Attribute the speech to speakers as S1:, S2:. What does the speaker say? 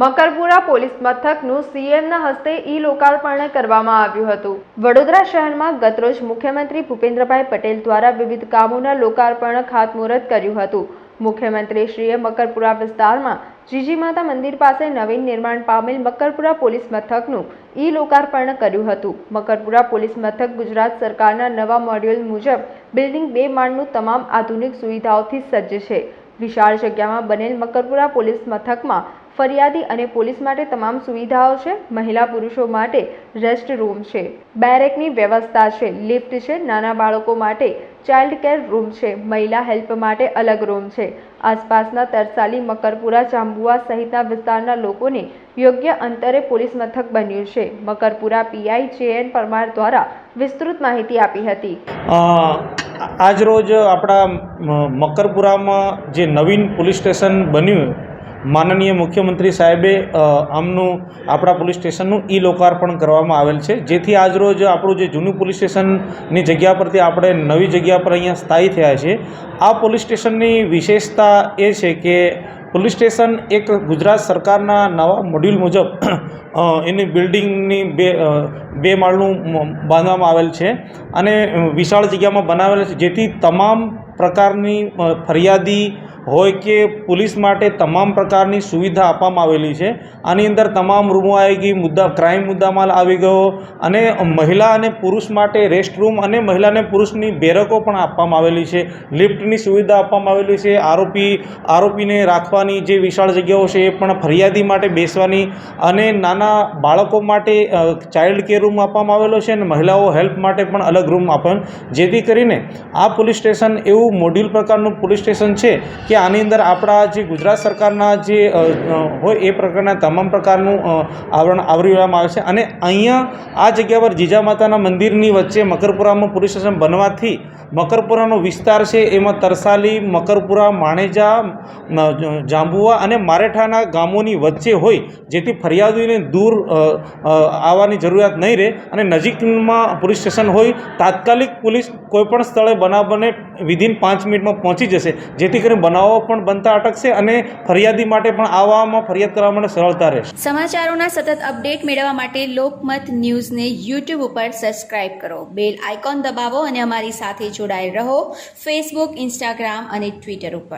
S1: Makarpura police મથકનું સીએમના હસ્તે ઈ લોકાર્પણ કરવામાં આવ્યું હતું. વડોદરા શહેરમાં ગતરોજ મુખ્યમંત્રી ભૂપેન્દ્રભાઈ પટેલ દ્વારા વિવિધ કામોના લોકાર્પણ ખાતમુહૂર્ત કર્યું હતું. મુખ્યમંત્રીશ્રીએ મકરપુરા વિસ્તારમાં જીજી માતા મંદિર પાસે નવીન નિર્માણ પામેલ મકરપુરા પોલીસ મથકનું ઈ લોકાર્પણ કર્યું હતું. મકરપુરા પોલીસ મથક ગુજરાત સરકારના નવા મોડ્યુલ મુજબ બિલ્ડિંગ બે માળનું તમામ આધુનિક સુવિધાઓથી સજ્જ છે. વિશાળ જગ્યામાં બનેલ મકરપુરા પોલીસ મથકમાં ફરિયાદી અને પોલીસ માટે તમામ સુવિધાઓ છે, મહિલા પુરુષો માટે રેસ્ટ રૂમ છે, બેરેકની વ્યવસ્થા છે, લિફ્ટ છે, નાના બાળકો માટે ચાઇલ્ડ કેર રૂમ છે, મહિલા હેલ્પ માટે અલગ રૂમ છે, આસપાસના તરસાલી, મકરપુરા જાંબુઆ સહિતના વિસ્તારના લોકોને યોગ્ય અંતરે પોલીસ મથક બન્યું છે. Makarpura PI J N Parmar દ્વારા વિસ્તૃત માહિતી આપી હતી.
S2: આજરોજ આજ રોજ આપણા મકરપુરામાં જે નવીન પોલીસ સ્ટેશન બન્યું માનનીય મુખ્યમંત્રી સાહેબે આમનું આપણા પોલીસ સ્ટેશનનું ઈ લોકાર્પણ કરવામાં આવેલ છે. જેથી આજરોજ આપણું જે જૂનું પોલીસ સ્ટેશનની જગ્યા પરથી આપણે નવી જગ્યા પર અહીંયા સ્થાયી થયા છે. આ પોલીસ સ્ટેશનની વિશેષતા એ છે કે પોલીસ સ્ટેશન એક ગુજરાત સરકારના નવા મોડ્યુલ મુજબ એની બિલ્ડિંગની બે બે માળનું બાંધવામાં આવેલ છે અને વિશાળ જગ્યામાં બનાવેલ છે. જેથી તમામ પ્રકારની ફરિયાદી હોય કે પોલીસ માટે તમામ પ્રકારની સુવિધા આપવામાં આવેલી છે. આની અંદર તમામ રૂમો આવી ગઈ, મુદ્દા ક્રાઇમ મુદ્દામાલ આવી ગયો અને મહિલા અને પુરુષ માટે રેસ્ટ રૂમ અને મહિલા અને પુરુષની બેરકો પણ આપવામાં આવેલી છે. લિફ્ટની સુવિધા આપવામાં આવેલી છે. આરોપી, આરોપીને રાખવાની જે વિશાળ જગ્યાઓ છે એ પણ ફરિયાદી માટે બેસવાની અને નાના બાળકો માટે ચાઇલ્ડ કેર રૂમ આપવામાં આવેલો છે અને મહિલાઓ હેલ્પ માટે પણ અલગ રૂમ આપવાનું જેથી કરીને આ પોલીસ સ્ટેશન એવું મોડ્યુલ પ્રકારનું પોલીસ સ્ટેશન છે કે આની અંદર આપણા જે ગુજરાત સરકારના જે હોય એ પ્રકારના તમામ પ્રકારનું આવરણ આવરી લેવામાં આવે છે. અને અહીંયા આ જગ્યા પર જીજા માતાના મંદિરની વચ્ચે મકરપુરામાં પોલીસ સ્ટેશન બનવાથી મકરપુરાનો વિસ્તાર છે એમાં તરસાલી, મકરપુરા, માણેજા જાંબુવા અને મારેઠાના ગામોની વચ્ચે હોય, જેથી ફરિયાદીને દૂર આવવાની જરૂરિયાત નહીં રહે. અને નજીકમાં પોલીસ સ્ટેશન હોય, તાત્કાલિક પોલીસ કોઈપણ સ્થળે બનાવ બને, વિધિન પાંચ મિનિટમાં પહોંચી જશે. જેથી કરીને બનાવો પણ બનતા અટકશે અને ફરિયાદી માટે પણ આવવામાં ફરિયાદ કરવા માટે સરળતા રહેશે.
S3: સમાચારોના સતત અપડેટ મેળવવા માટે લોકમત ન્યૂઝને યુટ્યુબ ઉપર સબસ્ક્રાઇબ કરો. બેલ આઇકોન દબાવો અને અમારી સાથે જોડાયેલ રહો. ફેસબુક ઇન્સ્ટાગ્રામ અને ટ્વિટર ઉપર.